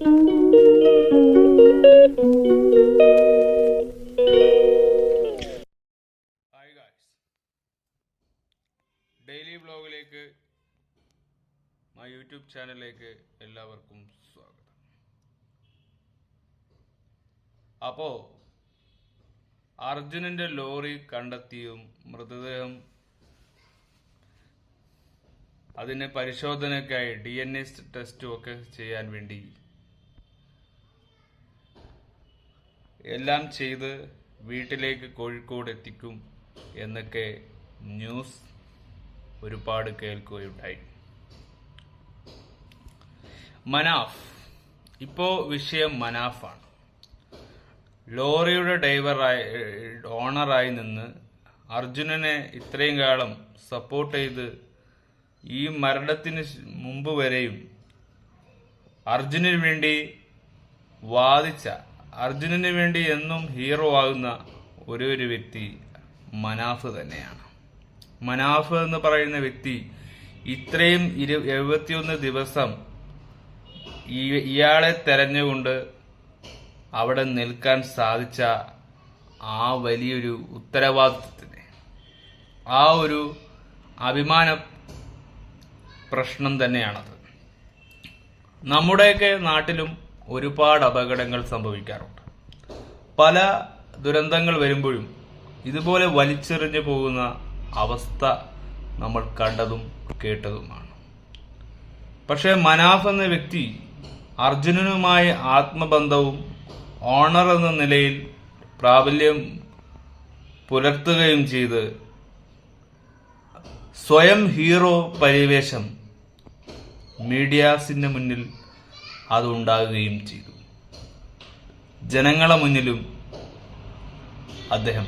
Hi guys daily വ്ലോഗിലേക്ക് my YouTube ചാനലിലേക്ക് എല്ലാവർക്കും സ്വാഗതം. അപ്പോൾ അർജുനന്റെ ലോറി കണ്ടെത്തിയും മൃതദേഹം അതിന് പരിശോധനയ്ക്കായി ഡി എൻ എസ് ടെസ്റ്റും ഒക്കെ ചെയ്യാൻ വേണ്ടി എല്ലാം ചെയ്ത് വീട്ടിലേക്ക് കോഴിക്കോട് എത്തിക്കും എന്നൊക്കെ ന്യൂസ് ഒരുപാട് കേൾക്കുകയുണ്ടായി. മനാഫ്. ഇപ്പോ വിഷയം മനാഫാണ്. ലോറിയുടെ ഡ്രൈവറായി ഓണറായി നിന്ന് അർജുനനെ ഇത്രയും കാലം സപ്പോർട്ട് ചെയ്ത് ഈ മരണത്തിന് മുമ്പ് വരെയും അർജുനന് വേണ്ടി വാദിച്ച അർജുനന് വേണ്ടി എന്നും ഹീറോ ആകുന്ന ഒരേ ഒരു വ്യക്തി മനാഫ് തന്നെയാണ്. മനാഫ് എന്ന് പറയുന്ന വ്യക്തി ഇത്രയും ഇരു എഴുപത്തിയൊന്ന് ദിവസം ഇയാളെ തെരഞ്ഞുകൊണ്ട് അവിടെ നിൽക്കാൻ സാധിച്ച ആ വലിയൊരു ഉത്തരവാദിത്വത്തിന് ആ ഒരു അഭിമാന പ്രശ്നം തന്നെയാണത്. നമ്മുടെയൊക്കെ നാട്ടിലും ഒരുപാട് അപകടങ്ങൾ സംഭവിക്കാറുണ്ട്. പല ദുരന്തങ്ങൾ വരുമ്പോഴും ഇതുപോലെ വലിച്ചെറിഞ്ഞു പോകുന്ന അവസ്ഥ നമ്മൾ കണ്ടതും കേട്ടതുമാണ്. പക്ഷേ മനാഫ് എന്ന വ്യക്തി അർജുനനുമായി ആത്മബന്ധവും ഓണർ എന്ന നിലയിൽ പ്രാബല്യം പുലർത്തുകയും ചെയ്ത് സ്വയം ഹീറോ പരിവേഷം മീഡിയാസിന്റെ മുന്നിൽ അതുണ്ടാകുകയും ചെയ്തു. ജനങ്ങളെ മുന്നിലും അദ്ദേഹം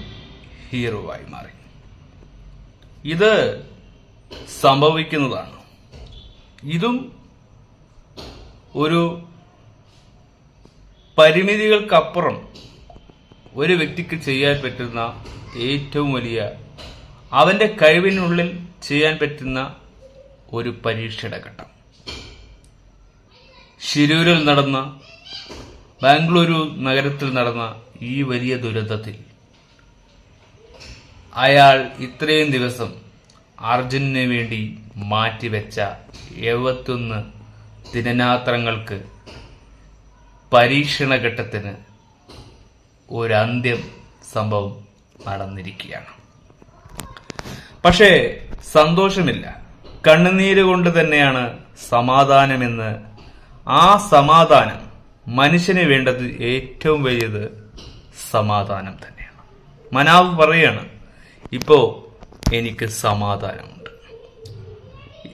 ഹീറോ ആയി മാറി. ഇത് സംഭവിക്കുന്നതാണ്. ഇതും ഒരു പരിമിതികൾക്കപ്പുറം ഒരു വ്യക്തിക്ക് ചെയ്യാൻ പറ്റുന്ന ഏറ്റവും വലിയ അവന്റെ കഴിവിനുള്ളിൽ ചെയ്യാൻ പറ്റുന്ന ഒരു പരീക്ഷയുടെ ഘട്ടം. ശിരൂരിൽ നടന്ന ബാംഗ്ലൂരു നഗരത്തിൽ നടന്ന ഈ വലിയ ദുരന്തത്തിൽ അയാൾ ഇത്രയും ദിവസം അർജുനന് വേണ്ടി മാറ്റിവെച്ച എഴുപത്തൊന്ന് ദിനനാത്രങ്ങൾക്ക് പരീക്ഷണഘട്ടത്തിന് ഒരു അന്ത്യം സംഭവം നടന്നിരിക്കുകയാണ്. പക്ഷേ സന്തോഷമില്ല. കണ്ണുനീര് കൊണ്ട് തന്നെയാണ് സമാധാനമെന്ന് ആ സമാധാനം മനുഷ്യന് വേണ്ടത് ഏറ്റവും വലിയത് സമാധാനം തന്നെയാണ്. മനാവ് പറയാണ് ഇപ്പോ എനിക്ക് സമാധാനമുണ്ട്.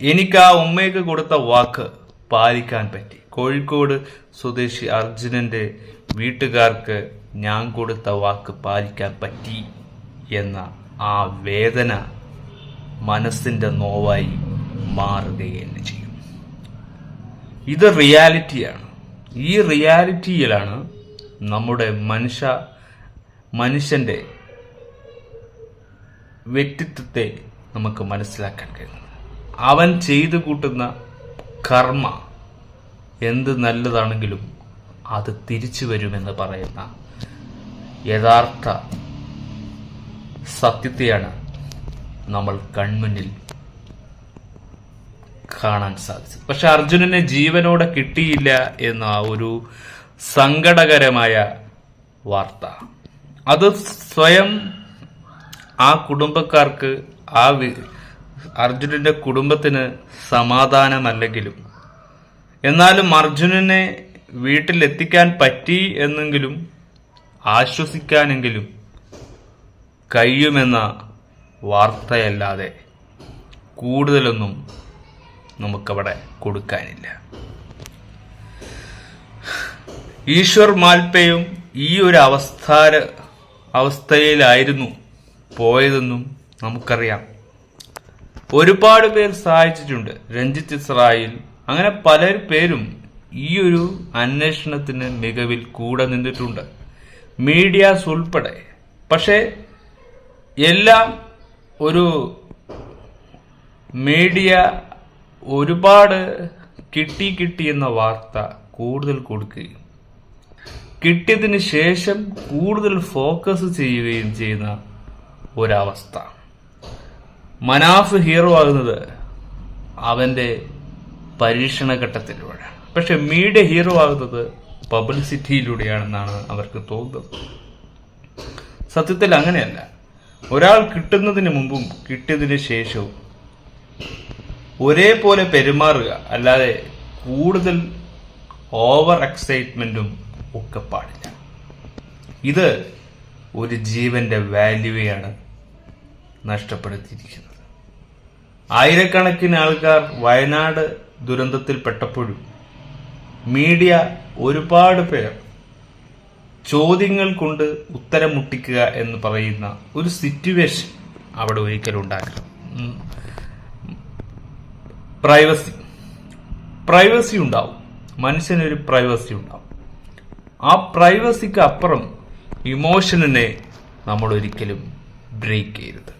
എനിക്ക് ആ ഉമ്മയ്ക്ക് കൊടുത്ത വാക്ക് പാലിക്കാൻ പറ്റി. കോഴിക്കോട് സ്വദേശി അർജുനന്റെ വീട്ടുകാർക്ക് ഞാൻ കൊടുത്ത വാക്ക് പാലിക്കാൻ പറ്റി എന്ന ആ വേദന മനസ്സിന്റെ നോവായി മാറുകയെന്നെ ചെയ്യും ഇത് റിയാലിറ്റിയാണ്. ഈ റിയാലിറ്റിയിലാണ് നമ്മുടെ മനുഷ്യ മനുഷ്യന്റെ വ്യക്തിത്വത്തെ നമുക്ക് മനസ്സിലാക്കാൻ കഴിയുന്നത്. അവൻ ചെയ്തു കൂട്ടുന്ന കർമ്മ എന്ത് നല്ലതാണെങ്കിലും അത് തിരിച്ചു വരുമെന്ന് പറയുന്ന യഥാർത്ഥ സത്യത്തെയാണ് നമ്മൾ കൺമുന്നിൽ കാണാൻ സാധിച്ചത്. പക്ഷെ അർജുനനെ ജീവനോടെ കിട്ടിയില്ല എന്ന ഒരു സങ്കടകരമായ വാർത്ത. അത് സ്വയം ആ കുടുംബക്കാർക്ക് ആ അർജുനന്റെ കുടുംബത്തിന് സമാധാനമല്ലെങ്കിലും എന്നാലും അർജുനനെ വീട്ടിലെത്തിക്കാൻ പറ്റി എന്നെങ്കിലും ആശ്വസിക്കാനെങ്കിലും കഴിയുമെന്ന വാർത്തയല്ലാതെ കൂടുതലൊന്നും നമുക്കവിടെ കൊടുക്കാനില്ല. ഈശ്വർ മാൽപ്പയും ഈ ഒരു അവസ്ഥാര അവസ്ഥയിലായിരുന്നു പോയതെന്നും നമുക്കറിയാം. ഒരുപാട് പേർ സഹായിച്ചിട്ടുണ്ട് രഞ്ജിത്ത് ഇസ്രായേൽ. അങ്ങനെ പല പേരും ഈ ഒരു അന്വേഷണത്തിന് മികവിൽ കൂടെ നിന്നിട്ടുണ്ട്. മീഡിയാസ് ഉൾപ്പെടെ. പക്ഷേ എല്ലാം ഒരു മീഡിയ ഒരുപാട് കിട്ടി കിട്ടി എന്ന വാർത്ത കൂടുതൽ കൊടുക്കുകയും കിട്ടിയതിന് ശേഷം കൂടുതൽ ഫോക്കസ് ചെയ്യുകയും ചെയ്യുന്ന ഒരവസ്ഥ. മനാഫ് ഹീറോ ആകുന്നത് അവന്റെ പരീക്ഷണ ഘട്ടത്തിലൂടെയാണ് പക്ഷെ മീഡിയ ഹീറോ ആകുന്നത് പബ്ലിസിറ്റിയിലൂടെയാണെന്നാണ് അവർക്ക് തോന്നുന്നത്. സത്യത്തിൽ അങ്ങനെയല്ല. ഒരാൾ കിട്ടുന്നതിന് മുമ്പും കിട്ടിയതിന് ശേഷവും ഒരേപോലെ പെരുമാറുക. അല്ലാതെ കൂടുതൽ ഓവർ എക്സൈറ്റ്മെന്റും ഒക്കെ പാടില്ല. ഇത് ഒരു ജീവന്റെ വാല്യൂയാണ് നഷ്ടപ്പെടുത്തിയിരിക്കുന്നത്. ആയിരക്കണക്കിന് ആൾക്കാർ വയനാട് ദുരന്തത്തിൽപ്പെട്ടപ്പോഴും മീഡിയ ഒരുപാട് പേർ ചോദ്യങ്ങൾ കൊണ്ട് ഉത്തരം മുട്ടിക്കുക എന്ന് പറയുന്ന ഒരു സിറ്റുവേഷൻ അവിടെ ഒരിക്കലും ഉണ്ടാക്കണം. പ്രൈവസി പ്രൈവസി ഉണ്ടാവും. മനുഷ്യനൊരു പ്രൈവസി ഉണ്ടാവും. ആ പ്രൈവസിക്ക് അപ്പുറം ഇമോഷനെ നമ്മൾ ഒരിക്കലും ബ്രേക്ക് ചെയ്യരുത്.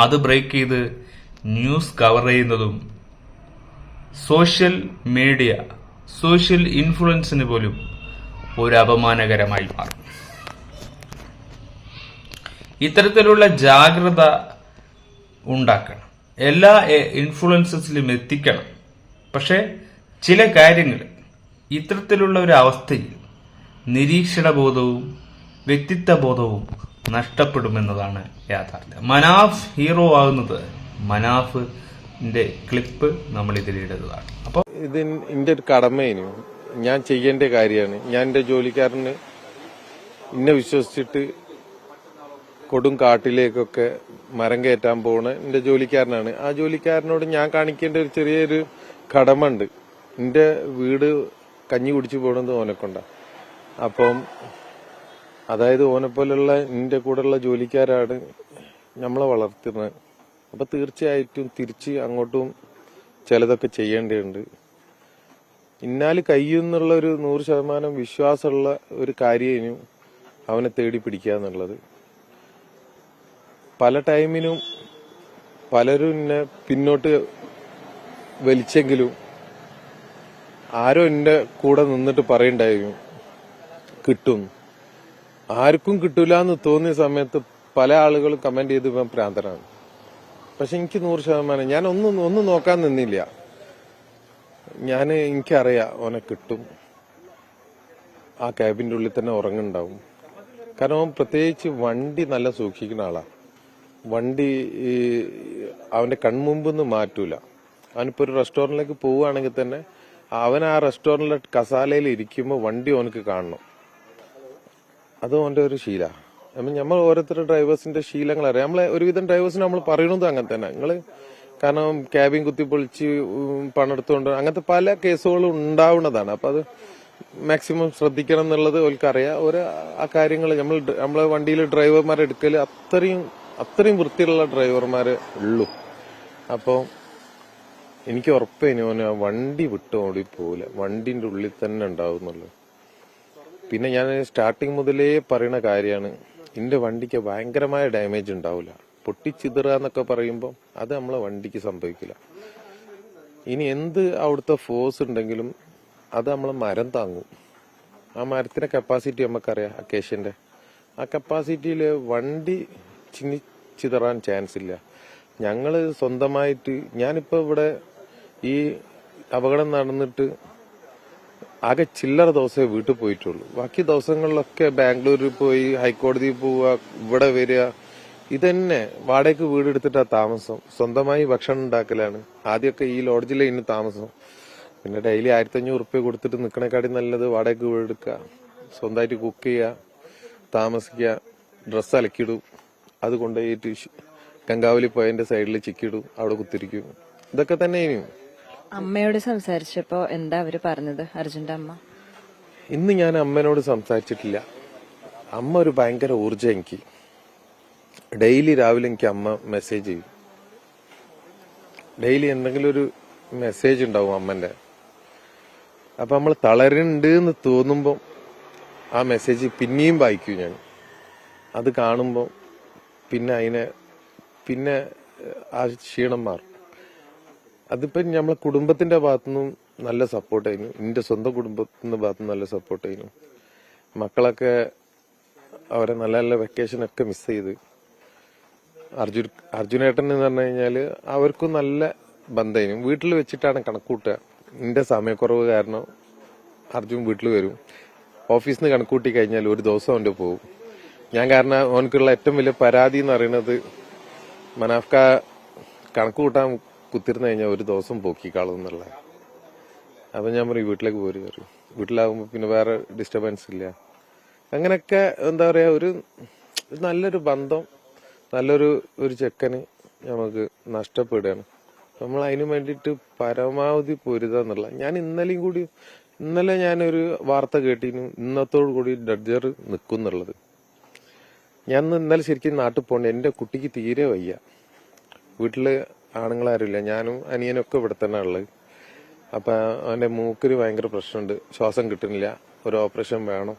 അത് ബ്രേക്ക് ചെയ്ത് ന്യൂസ് കവർ ചെയ്യുന്നതും സോഷ്യൽ മീഡിയ സോഷ്യൽ ഇൻഫ്ലുവൻസിന് പോലും ഒരു അപമാനകരമായി മാറും. ഇത്തരത്തിലുള്ള ജാഗ്രത ഉണ്ടാക്കണം. എല്ലാ ഇൻഫ്ലുവൻസസിലും എത്തിക്കണം. പക്ഷെ ചില കാര്യങ്ങൾ ഇത്തരത്തിലുള്ള ഒരു അവസ്ഥയിൽ വ്യക്തിത്വ ബോധവും നഷ്ടപ്പെടുമെന്നതാണ് യാഥാർത്ഥ്യം. മനാഫ് ഹീറോ ആകുന്നത് മനാഫിന്റെ ക്ലിപ്പ് നമ്മൾ ഇതിലിടുന്നതാണ് അപ്പോൾ ഇത് എന്റെ ഒരു കടമേനു ഞാൻ ചെയ്യേണ്ട കാര്യമാണ്. ഞാൻ എന്റെ ജോലിക്കാരന് എന്നെ വിശ്വസിച്ചിട്ട് കൊടും കാട്ടിലേക്കൊക്കെ മരം കയറ്റാൻ പോണ എന്റെ ജോലിക്കാരനാണ്. ആ ജോലിക്കാരനോട് ഞാൻ കാണിക്കേണ്ട ഒരു ചെറിയൊരു കടമ ഉണ്ട് എന്റെ വീട് കഞ്ഞി കുടിച്ചു പോണത് ഓനെക്കൊണ്ട. അപ്പം അതായത് ഓനെപ്പോലുള്ള എന്റെ കൂടെയുള്ള ജോലിക്കാരാണ് നമ്മളെ വളർത്തുന്നത് അപ്പൊ തീർച്ചയായിട്ടും തിരിച്ച് അങ്ങോട്ടും ചിലതൊക്കെ ചെയ്യേണ്ടതുണ്ട്. ഇന്നാൽ കഴിയുന്നുള്ള ഒരു നൂറ് ശതമാനം വിശ്വാസമുള്ള ഒരു കാര്യനും അവനെ തേടി പിടിക്കുക എന്നുള്ളത് പല ടൈമിനും പലരും എന്നെ പിന്നോട്ട് വലിച്ചെങ്കിലും ആരോ എന്റെ കൂടെ നിന്നിട്ട് പറയണ്ടായിരുന്നു കിട്ടും. ആർക്കും കിട്ടൂല എന്ന് തോന്നിയ സമയത്ത് പല ആളുകളും കമന്റ് ചെയ്ത് പ്രാന്തരാണ് പക്ഷെ എനിക്ക് നൂറ് ശതമാനം ഞാൻ ഒന്നും ഒന്നും നോക്കാൻ നിന്നില്ല. ഞാൻ എനിക്കറിയാം ഓനെ കിട്ടും. ആ ക്യാബിന്റെ ഉള്ളിൽ തന്നെ ഉറങ്ങുണ്ടാവും കാരണം പ്രത്യേകിച്ച് വണ്ടി നല്ല സൂക്ഷിക്കുന്ന ആളാ. വണ്ടി അവന്റെ കൺമുമ്പിൽ നിന്ന് മാറ്റൂല. അവനിപ്പോ ഒരു റെസ്റ്റോറന്റിലേക്ക് പോവുകയാണെങ്കിൽ തന്നെ അവൻ ആ റെസ്റ്റോറന്റിലെ കസാലയിൽ ഇരിക്കുമ്പോൾ വണ്ടി ഓനക്ക് കാണണം. അത് അവന്റെ ഒരു ശീല. അപ്പം നമ്മൾ ഓരോരുത്തരുടെ ഡ്രൈവേഴ്സിന്റെ ശീലങ്ങൾ അറിയാം. നമ്മളെ ഒരുവിധം ഡ്രൈവേഴ്സിന് നമ്മൾ പറയണത് അങ്ങനെ തന്നെ. നിങ്ങൾ കാരണം ക്യാബിൻ കുത്തിപ്പൊളിച്ച് പൊളിച്ച് പണെടുത്തുകൊണ്ട് അങ്ങനത്തെ പല കേസുകളും ഉണ്ടാവുന്നതാണ്. അപ്പൊ അത് മാക്സിമം ശ്രദ്ധിക്കണം എന്നുള്ളത് ഓൽക്കറിയാം. ഒരു ആ കാര്യങ്ങൾ നമ്മൾ നമ്മളെ വണ്ടിയിൽ ഡ്രൈവർമാരെ എടുക്കൽ അത്രയും അത്രയും വൃത്തിയുള്ള ഡ്രൈവർമാരെ ഉള്ളൂ. അപ്പോ എനിക്ക് ഉറപ്പേനു ഓന് ആ വണ്ടി വിട്ട് ഓടി പോവില്ല. വണ്ടിന്റെ ഉള്ളിൽ തന്നെ ഉണ്ടാവുന്നുള്ളു. പിന്നെ ഞാൻ സ്റ്റാർട്ടിങ് മുതലേ പറയുന്ന കാര്യമാണ് എന്റെ വണ്ടിക്ക് ഭയങ്കരമായ ഡാമേജ് ഉണ്ടാവില്ല പൊട്ടിച്ചിതറുക എന്നൊക്കെ പറയുമ്പോൾ അത് നമ്മളെ വണ്ടിക്ക് സംഭവിക്കില്ല. ഇനി എന്ത് അവിടുത്തെ ഫോഴ്സ് ഉണ്ടെങ്കിലും അത് നമ്മളെ മരം താങ്ങും. ആ മരത്തിന്റെ കപ്പാസിറ്റി നമുക്കറിയാം അക്കേഷ്യന്റെ. ആ കപ്പാസിറ്റിയിൽ വണ്ടി ചിന്നി ചാൻസ് ഇല്ല. ഞങ്ങൾ സ്വന്തമായിട്ട് ഞാനിപ്പോ ഇവിടെ ഈ അപകടം നടന്നിട്ട് ആകെ ചില്ലറ ദിവസമേ വീട്ടിൽ പോയിട്ടുള്ളൂ. ബാക്കി ദിവസങ്ങളിലൊക്കെ ബാംഗ്ലൂരിൽ പോയി ഹൈക്കോടതിയിൽ പോവുക ഇവിടെ വരിക ഇതന്നെ വാടകയ്ക്ക് വീട് എടുത്തിട്ടാ താമസം. സ്വന്തമായി ഭക്ഷണം ഉണ്ടാക്കലാണ്. ആദ്യമൊക്കെ ഈ ലോഡ്ജിലെ ഇന്ന് താമസം. പിന്നെ ഡെയിലി ആയിരത്തി അഞ്ഞൂറ് റുപ്യ കൊടുത്തിട്ട് നിക്കണേക്കാട്ടി നല്ലത് വാടകയ്ക്ക് വീട് എടുക്കുക സ്വന്തമായിട്ട് കുക്ക് ചെയ്യുക താമസിക്കുക ഡ്രസ്സ് അലക്കിയിടും. അത് കൊണ്ടുപോയിട്ട് ഗംഗാവലി പോയതിന്റെ സൈഡിൽ ചിക്കിടും അവിടെ കുത്തിരിക്കും. ഇതൊക്കെ തന്നെ ഇനിയും. അമ്മയോട് സംസാരിച്ചപ്പോ എന്താ അവർ പറഞ്ഞത് അർജുന്റെ അമ്മ? ഇന്ന് ഞാൻ അമ്മനോട് സംസാരിച്ചിട്ടില്ല. അമ്മ ഒരു ഭയങ്കര ഊർജം എനിക്ക്. ഡെയിലി രാവിലെ എനിക്ക് അമ്മ മെസ്സേജ് ചെയ്യും. ഡെയിലി എന്തെങ്കിലും ഒരു മെസ്സേജ് ഉണ്ടാവും അമ്മന്റെ. അപ്പൊ നമ്മൾ തളരുന്നുണ്ട് എന്ന് തോന്നുമ്പോൾ ആ മെസ്സേജ് പിന്നെയും വായിക്കും ഞാൻ. അത് കാണുമ്പോൾ പിന്നെ അതിനെ പിന്നെ ആ ക്ഷീണം മാറും. അതിപ്പം നമ്മളെ കുടുംബത്തിന്റെ ഭാഗത്തുനിന്നും നല്ല സപ്പോർട്ടായിരുന്നു എന്റെ സ്വന്തം കുടുംബത്തിന്റെ ഭാഗത്തുനിന്ന് നല്ല സപ്പോർട്ട് സപ്പോർട്ടായിരുന്നു മക്കളൊക്കെ അവരെ നല്ല നല്ല വെക്കേഷനൊക്കെ മിസ് ചെയ്ത്. അർജുൻ അർജുനേട്ടൻ എന്ന് പറഞ്ഞു കഴിഞ്ഞാൽ അവർക്കും നല്ല ബന്ധമായിരുന്നു വീട്ടിൽ വെച്ചിട്ടാണ് കണക്കൂട്ടുക. എന്റെ സമയക്കുറവ് കാരണം അർജുൻ വീട്ടിൽ വരും. ഓഫീസിൽ നിന്ന് കണക്കൂട്ടി കഴിഞ്ഞാൽ ഒരു ദിവസം അവന്റെ പോകും ഞാൻ കാരണം അവനക്കുള്ള ഏറ്റവും വലിയ പരാതി എന്ന് പറയുന്നത് മനാഫ്ക കണക്ക് കൂട്ടാൻ കുത്തിരുന്ന് കഴിഞ്ഞാൽ ഒരു ദിവസം പോക്കിക്കാളും എന്നുള്ള അപ്പൊ ഞാൻ പറയും വീട്ടിലേക്ക് പോരും പറയും. വീട്ടിലാകുമ്പോ പിന്നെ വേറെ ഡിസ്റ്റർബൻസ് ഇല്ല. അങ്ങനെയൊക്കെ എന്താ പറയാ ഒരു നല്ലൊരു ബന്ധം നല്ലൊരു ഒരു ചെക്കന് നമുക്ക് നഷ്ടപ്പെടുകയാണ്. നമ്മൾ അതിനു വേണ്ടിയിട്ട് പരമാവധി പൊരുത എന്നുള്ള ഞാൻ ഇന്നലെയും കൂടി ഇന്നലെ ഞാനൊരു വാർത്ത കേട്ടിരുന്നു ഇന്നത്തോടു കൂടി ഡഡ്ജർ നിൽക്കും എന്നുള്ളത് ഞാൻ ഇന്ന് ഇന്നലെ ശരിക്കും നാട്ടിൽ പോകണ്ട. എന്റെ കുട്ടിക്ക് തീരെ വയ്യ. വീട്ടിൽ ആണുങ്ങളാരുമില്ല. ഞാനും അനിയനും ഒക്കെ ഇവിടെ തന്നെ ഉള്ളത്. അപ്പൊ അവന്റെ മൂക്കിന് ഭയങ്കര പ്രശ്നമുണ്ട്. ശ്വാസം കിട്ടുന്നില്ല. ഒരു ഓപ്പറേഷൻ വേണം.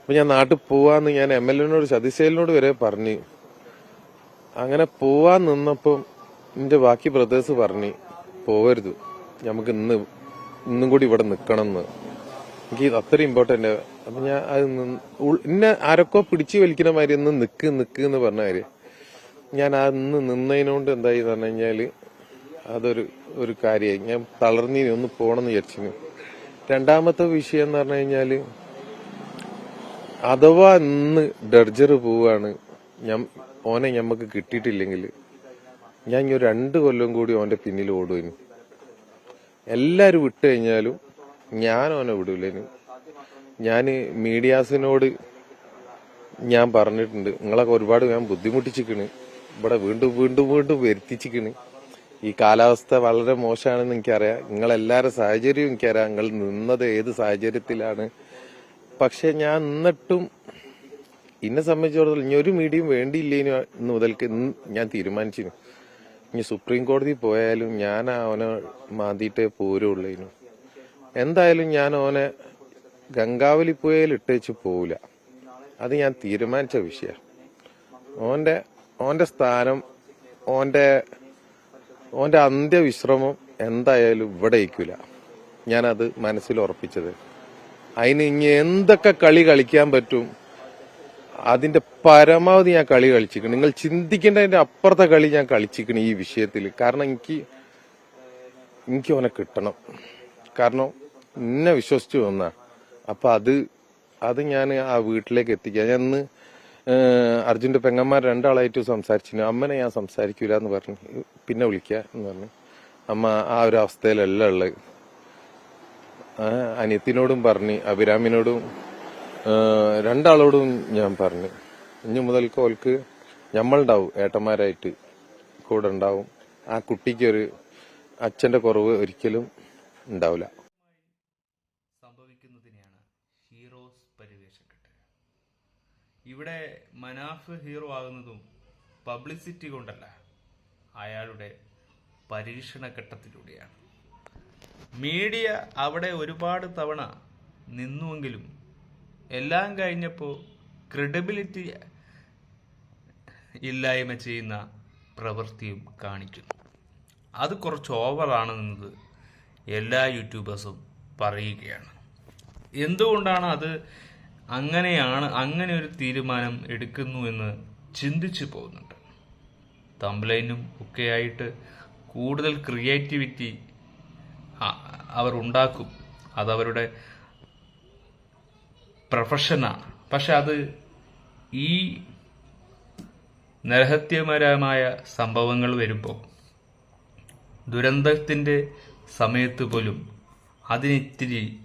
അപ്പൊ ഞാൻ നാട്ടിൽ പോവാന്ന് ഞാൻ എം എൽ എനോട് സതീശേലിനോട് വരെ പറഞ്ഞു. അങ്ങനെ പോവാൻ നിന്നപ്പം എന്റെ ബാക്കി ബ്രദേഴ്സ് പറഞ്ഞു പോവരുത്. നമുക്ക് ഇന്ന് ഇന്നും കൂടി ഇവിടെ നിക്കണം എന്ന് എനിക്ക് അത്ര ഇമ്പോർട്ടന്റ് അപ്പൊ ഞാൻ അത് എന്നെ ആരൊക്കെ പിടിച്ചു വലിക്കുന്ന മാതിരി ഒന്ന് നിക്ക് നിക്ക് എന്ന് പറഞ്ഞ കാര്യം ഞാൻ അന്ന് നിന്നതിനോണ്ട് എന്തായി പറഞ്ഞു കഴിഞ്ഞാൽ അതൊരു ഒരു കാര്യമായി. ഞാൻ തളർന്നിനി ഒന്ന് പോണെന്ന് വിചാരിച്ചു രണ്ടാമത്തെ വിഷയം എന്ന് പറഞ്ഞു കഴിഞ്ഞാൽ അഥവാ ഇന്ന് ഡർജർ പോവാണ് ഞാൻ ഓനെ ഞമ്മക്ക് കിട്ടിയിട്ടില്ലെങ്കിൽ ഞാൻ ഇനി രണ്ട് കൊല്ലം കൂടി ഓന്റെ പിന്നിൽ ഓടുവനു എല്ലാരും വിട്ടു കഴിഞ്ഞാലും ഞാൻ ഓനെ വിടൂലേനു. ഞാൻ മീഡിയാസിനോട് ഞാൻ പറഞ്ഞിട്ടുണ്ട്. നിങ്ങളൊക്കെ ഒരുപാട് ഞാൻ ബുദ്ധിമുട്ടിച്ചിക്കണ് ഇവിടെ വീണ്ടും വീണ്ടും വീണ്ടും വരുത്തിച്ചിക്കണ് ഈ കാലാവസ്ഥ വളരെ മോശമാണെന്ന് എനിക്കറിയാം. നിങ്ങളെല്ലാവരുടെ സാഹചര്യവും എനിക്കറിയാം. നിങ്ങൾ നിന്നത് ഏത് സാഹചര്യത്തിലാണ്. പക്ഷെ ഞാൻ എന്നിട്ടും എന്നെ സംബന്ധിച്ചിടത്തോളം ഇനി ഒരു മീഡിയം വേണ്ടിയില്ലേനു ഇന്ന് മുതൽക്ക് ഞാൻ തീരുമാനിച്ചിരുന്നു. ഇനി സുപ്രീം കോടതി പോയാലും ഞാൻ അവനെ മാന്തിയിട്ടേ പോരുള്ളേനു. എന്തായാലും ഞാൻ ഓനെ ഗംഗാവലി പുഴയിൽ ഇട്ടേച്ച് പോവില്ല. അത് ഞാൻ തീരുമാനിച്ച വിഷയമാണ് ഓന്റെ ഓന്റെ സ്ഥാനം ഓന്റെ ഓന്റെ അന്ത്യവിശ്രമം എന്തായാലും ഇവിടെ ഇരിക്കൂല. ഞാനത് മനസ്സിൽ ഉറപ്പിച്ചത്. അതിന് ഇനി എന്തൊക്കെ കളി കളിക്കാൻ പറ്റും? അതിന്റെ പരമാവധി ഞാൻ കളി കളിച്ചിരിക്കണം നിങ്ങൾ ചിന്തിക്കേണ്ടതിന്റെ അപ്പുറത്തെ കളി ഞാൻ കളിച്ചിരിക്കണം ഈ വിഷയത്തിൽ. കാരണം എനിക്ക് എനിക്ക് ഓനെ കിട്ടണം. കാരണം എന്നെ വിശ്വസിച്ചു വന്ന. അപ്പൊ അത് അത് ഞാൻ ആ വീട്ടിലേക്ക് എത്തിക്കുക ഞാൻ ഇന്ന് അർജുന്റെ പെങ്ങന്മാർ രണ്ടാളായിട്ട് സംസാരിച്ചു അമ്മനെ ഞാൻ സംസാരിക്കൂല എന്ന് പറഞ്ഞു. പിന്നെ വിളിക്കുക എന്ന് പറഞ്ഞു. അമ്മ ആ ഒരു അവസ്ഥയിലല്ല ഉള്ളത്. അനിയത്തിനോടും പറഞ്ഞു. അഭിരാമിനോടും രണ്ടാളോടും ഞാൻ പറഞ്ഞു. ഇനി മുതൽക്ക് ഓൾക്ക് ഞമ്മളുണ്ടാവും ഏട്ടന്മാരായിട്ട് കൂടെ ഉണ്ടാവും. ആ കുട്ടിക്കൊരു അച്ഛന്റെ കുറവ് ഒരിക്കലും ഉണ്ടാവില്ല. സംഭവിക്കുന്നതിനെയാണ് ഹീറോസ് പരിവേഷം കെട്ടുക ഇവിടെ മനാഫ് ഹീറോ ആകുന്നതും പബ്ലിസിറ്റി കൊണ്ടല്ല അയാളുടെ പരീക്ഷണ ഘട്ടത്തിലൂടെയാണ് മീഡിയ അവിടെ ഒരുപാട് തവണ നിന്നുവെങ്കിലും എല്ലാം കഴിഞ്ഞപ്പോൾ ക്രെഡിബിലിറ്റി ഇല്ലായ്മ ചെയ്യുന്ന പ്രവൃത്തിയും കാണിക്കുന്നു. അത് കുറച്ച് ഓവറാണെന്നത് എല്ലാ യൂട്യൂബേഴ്സും പറയുകയാണ്. എന്തുകൊണ്ടാണ് അത് അങ്ങനെയാണ് അങ്ങനെ ഒരു തീരുമാനം എടുക്കുന്നു എന്ന് ചിന്തിച്ചു പോകുന്നുണ്ട് തംബ്ലൈനും ഒക്കെയായിട്ട് കൂടുതൽ ക്രിയേറ്റിവിറ്റി അവർ ഉണ്ടാക്കും. അതവരുടെ പ്രൊഫഷനാണ് പക്ഷെ അത് ഈ നരഹത്യപരമായ സംഭവങ്ങൾ വരുമ്പോൾ ദുരന്തത്തിന്റെ സമയത്ത് പോലും അതിനിത്തിരി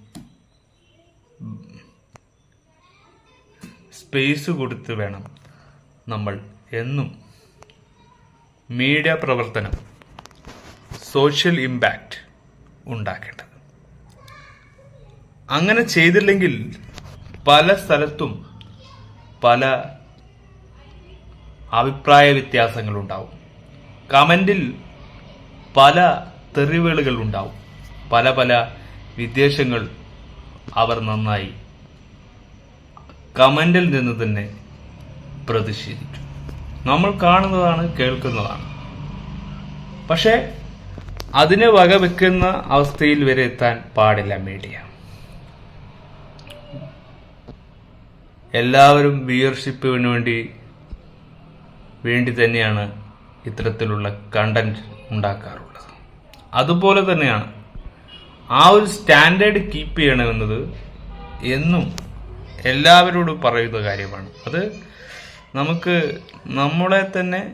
സ്പേസ് കൊടുത്ത് വേണം നമ്മൾ എന്നും മീഡിയ പ്രവർത്തനം സോഷ്യൽ ഇമ്പാക്റ്റ് ഉണ്ടാക്കേണ്ടത്. അങ്ങനെ ചെയ്തില്ലെങ്കിൽ പല സ്ഥലത്തും പല അഭിപ്രായ വ്യത്യാസങ്ങളുണ്ടാവും. കമന്റിൽ പല തെറിവുകൾ ഉണ്ടാവും. പല പല വിദ്വേഷങ്ങൾ അവർ നന്നായി കമന്റിൽ നിന്ന് തന്നെ പ്രതിഷേധിച്ചു. നമ്മൾ കാണുന്നതാണ് കേൾക്കുന്നതാണ്. പക്ഷേ അതിനെ വകവെക്കുന്ന അവസ്ഥയിൽ വരെ എത്താൻ പാടില്ല മീഡിയ. എല്ലാവരും വ്യൂവർഷിപ്പിന് വേണ്ടി വേണ്ടി തന്നെയാണ് ഇത്തരത്തിലുള്ള കണ്ടന്റ് ഉണ്ടാക്കാറുള്ളത്. അതുപോലെ തന്നെയാണ്. ആ ഒരു സ്റ്റാൻഡേർഡ് കീപ്പ് ചെയ്യണമെന്നത് എന്നും എല്ലാവരോടും പറയുന്ന കാര്യമാണ്. അത് നമുക്ക് നമ്മളെ തന്നെ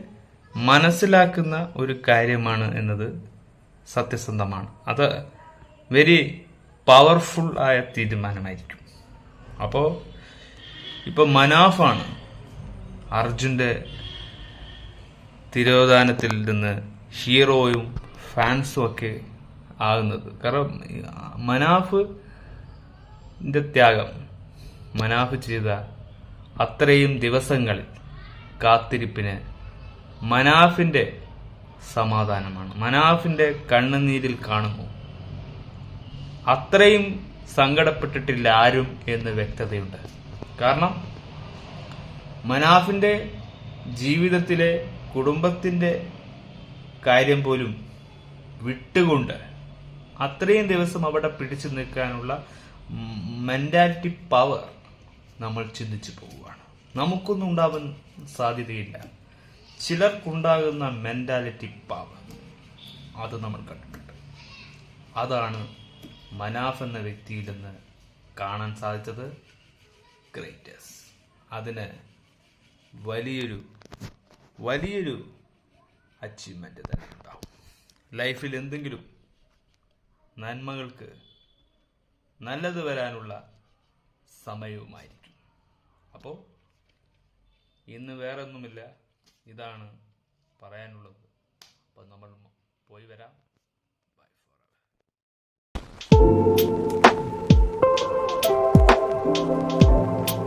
മനസ്സിലാക്കുന്ന ഒരു കാര്യമാണ് എന്നത് സത്യസന്ധമാണ്. അത് വെരി പവർഫുൾ ആയ തീരുമാനമായിരിക്കും. അപ്പോൾ ഇപ്പോൾ മനാഫാണ് അർജുന്റെ തിരോധാനത്തിൽ നിന്ന് ഹീറോയും ഫാൻസും ഒക്കെ ആകുന്നത്. കാരണം മനാഫ് ത്യാഗം മനാഫ് ചെയ്ത അത്രയും ദിവസങ്ങളിൽ കാത്തിരിപ്പിന് മനാഫിന്റെ സമാധാനമാണ്. മനാഫിന്റെ കണ്ണുനീരിൽ കാണുന്നു. അത്രയും സങ്കടപ്പെട്ടിട്ടില്ല ആരും എന്ന് വ്യക്തതയുണ്ട്. കാരണം മനാഫിന്റെ ജീവിതത്തിലെ കുടുംബത്തിന്റെ കാര്യം പോലും വിട്ടുകൊണ്ട് അത്രയും ദിവസം അവിടെ പിടിച്ചു നിൽക്കാനുള്ള മെന്റാലിറ്റി പവർ നമ്മൾ ചിന്തിച്ചു പോവുകയാണ്. നമുക്കൊന്നും ഉണ്ടാവാൻ സാധ്യതയില്ല. ചിലർക്കുണ്ടാകുന്ന മെന്റാലിറ്റി പവർ അത് നമ്മൾ കണ്ടിട്ടുണ്ട്. അതാണ് മനാഫ് എന്ന വ്യക്തിയിൽ നിന്ന് കാണാൻ സാധിച്ചത് ഗ്രേറ്റസ് അതിന് വലിയൊരു വലിയൊരു അച്ചീവ്മെന്റ് തന്നെ ഉണ്ടാവും ലൈഫിൽ എന്തെങ്കിലും നന്മകൾക്ക് നല്ലത് വരാനുള്ള സമയവുമായിരിക്കും. അപ്പോൾ ഇന്ന് വേറെ ഒന്നുമില്ല ഇതാണ് പറയാനുള്ളത്. അപ്പോൾ നമ്മൾ പോയി വരാം. By four